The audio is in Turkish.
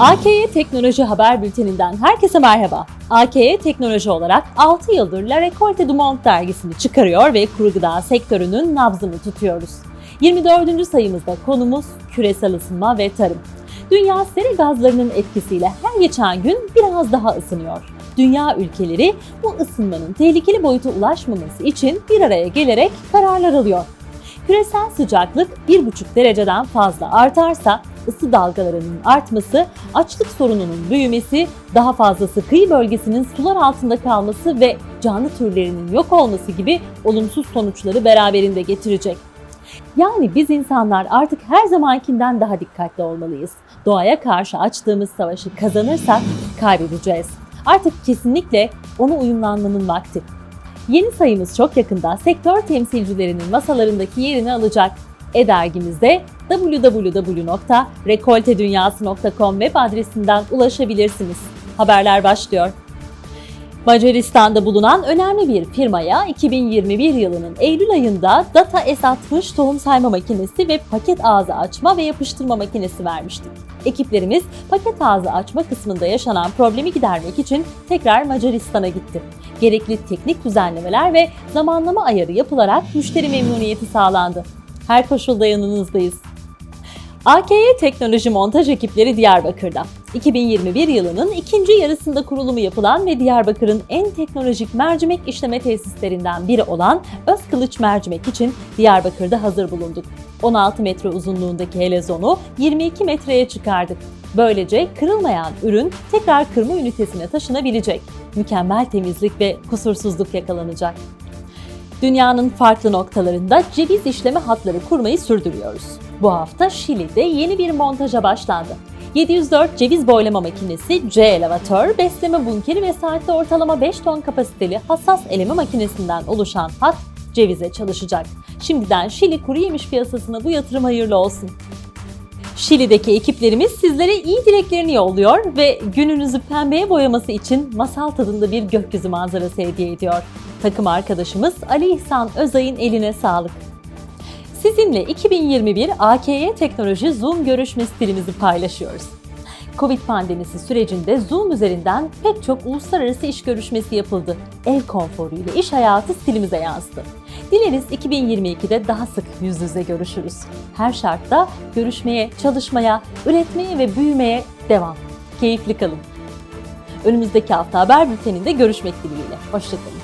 AKY Teknoloji Haber Bülteninden herkese merhaba. AKY Teknoloji olarak 6 yıldır La Rekolte du Monde dergisini çıkarıyor ve kuru gıda sektörünün nabzını tutuyoruz. 24. sayımızda konumuz küresel ısınma ve tarım. Dünya sera gazlarının etkisiyle her geçen gün biraz daha ısınıyor. Dünya ülkeleri bu ısınmanın tehlikeli boyuta ulaşmaması için bir araya gelerek kararlar alıyor. Küresel sıcaklık 1,5 dereceden fazla artarsa ısı dalgalarının artması, açlık sorununun büyümesi, daha fazlası kıyı bölgesinin sular altında kalması ve canlı türlerinin yok olması gibi olumsuz sonuçları beraberinde getirecek. Yani biz insanlar artık her zamankinden daha dikkatli olmalıyız. Doğaya karşı açtığımız savaşı kazanırsak kaybedeceğiz. Artık kesinlikle ona uyumlanmanın vakti. Yeni sayımız çok yakında sektör temsilcilerinin masalarındaki yerini alacak. E-dergimizde www.rekoltedunyası.com web adresinden ulaşabilirsiniz. Haberler başlıyor. Macaristan'da bulunan önemli bir firmaya 2021 yılının Eylül ayında Data S60 tohum sayma makinesi ve paket ağzı açma ve yapıştırma makinesi vermiştik. Ekiplerimiz paket ağzı açma kısmında yaşanan problemi gidermek için tekrar Macaristan'a gitti. Gerekli teknik düzenlemeler ve zamanlama ayarı yapılarak müşteri memnuniyeti sağlandı. Her koşulda yanınızdayız. AKY Teknoloji Montaj ekipleri Diyarbakır'da. 2021 yılının ikinci yarısında kurulumu yapılan ve Diyarbakır'ın en teknolojik mercimek işleme tesislerinden biri olan Özkılıç Mercimek için Diyarbakır'da hazır bulunduk. 16 metre uzunluğundaki helezonu 22 metreye çıkardık. Böylece kırılmayan ürün tekrar kırma ünitesine taşınabilecek. Mükemmel temizlik ve kusursuzluk yakalanacak. Dünyanın farklı noktalarında ceviz işleme hatları kurmayı sürdürüyoruz. Bu hafta Şili'de yeni bir montaja başlandı. 704 ceviz boylama makinesi, C elevatör, besleme bunkeri ve saatte ortalama 5 ton kapasiteli hassas eleme makinesinden oluşan hat cevize çalışacak. Şimdiden Şili kuru yemiş piyasasına bu yatırım hayırlı olsun. Şili'deki ekiplerimiz sizlere iyi dileklerini yolluyor ve gününüzü pembeye boyaması için masal tadında bir gökyüzü manzarası hediye ediyor. Takım arkadaşımız Ali İhsan Özay'ın eline sağlık. Sizinle 2021 AKY Teknoloji Zoom görüşme stilimizi paylaşıyoruz. Covid pandemisi sürecinde Zoom üzerinden pek çok uluslararası iş görüşmesi yapıldı. Ev konforu ile iş hayatı stilimize yansıdı. Dileriz 2022'de daha sık yüz yüze görüşürüz. Her şartta görüşmeye, çalışmaya, üretmeye ve büyümeye devam. Keyifli kalın. Önümüzdeki hafta haber bülteninde görüşmek dileğiyle. Hoşçakalın.